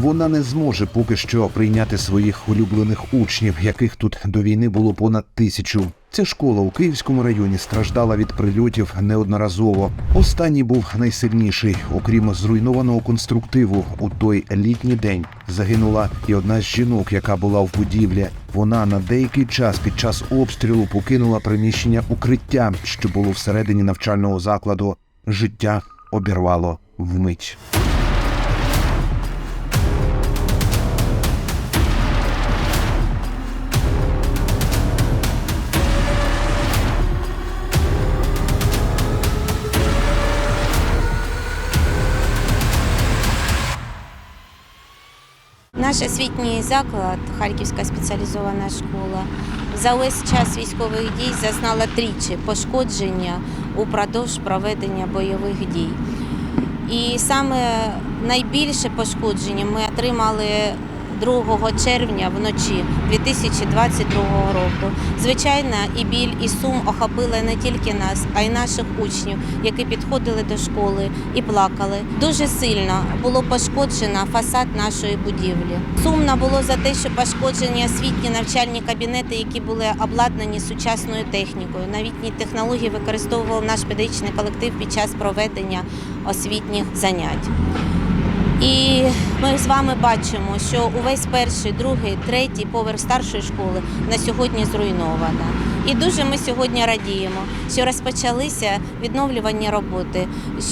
Вона не зможе поки що прийняти своїх улюблених учнів, яких тут до війни було понад тисячу. Ця школа у Київському районі страждала від прильотів неодноразово. Останній був найсильніший. Окрім зруйнованого конструктиву, у той літній день загинула і одна з жінок, яка була в будівлі. Вона на деякий час під час обстрілу покинула приміщення укриття, що було всередині навчального закладу. Життя обірвало вмить. Наш освітній заклад, Харківська спеціалізована школа, за весь час військових дій зазнала тричі пошкодження упродовж проведення бойових дій. І саме найбільше пошкодження ми отримали 2 червня вночі 2022 року. Звичайно, і біль, і сум охопили не тільки нас, а й наших учнів, які підходили до школи і плакали. Дуже сильно було пошкоджено фасад нашої будівлі. Сумно було за те, що пошкоджені освітні навчальні кабінети, які були обладнані сучасною технікою. Новітні технології використовував наш педагогічний колектив під час проведення освітніх занять. Ми з вами бачимо, що увесь перший, другий, третій поверх старшої школи на сьогодні зруйновано. І дуже ми сьогодні радіємо, що розпочалися відновлювані роботи.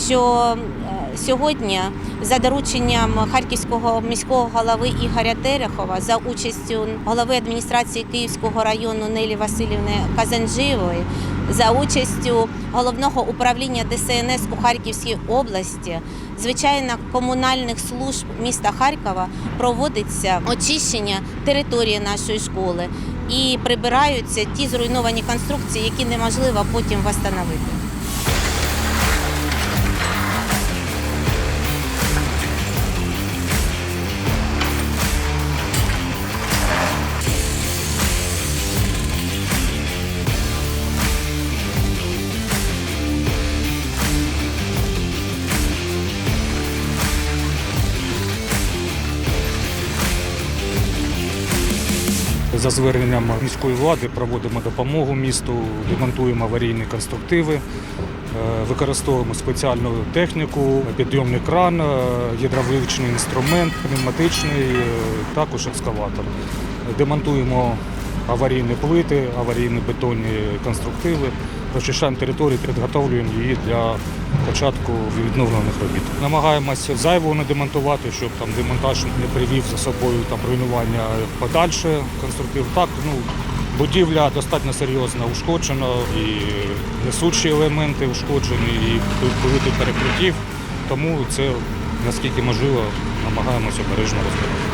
Що е, сьогодні за дорученням харківського міського голови Ігоря Терехова за участю голови адміністрації Київського району Нелі Васильівни Казанжиєвої, за участю головного управління ДСНС у Харківській області, звичайно, комунальних служб міста Харкова проводиться очищення території нашої школи і прибираються ті зруйновані конструкції, які неможливо потім встановити. За зверненням міської влади проводимо допомогу місту, демонтуємо аварійні конструктиви, е, використовуємо спеціальну техніку, підйомний кран, е, гідравлічний інструмент, пневматичний, е, також екскаватор. Демонтуємо аварійні плити, аварійні бетонні конструктиви, розчищаємо територію, підготовлюємо її для початку відновлених робіт. Намагаємося зайвого не демонтувати, щоб там демонтаж не привів за собою там руйнування подальше конструктив. Так, ну будівля достатньо серйозно ушкоджена, і несучі елементи ушкоджені, і побити перекриттів. Тому це наскільки можливо намагаємося обережно розбирати.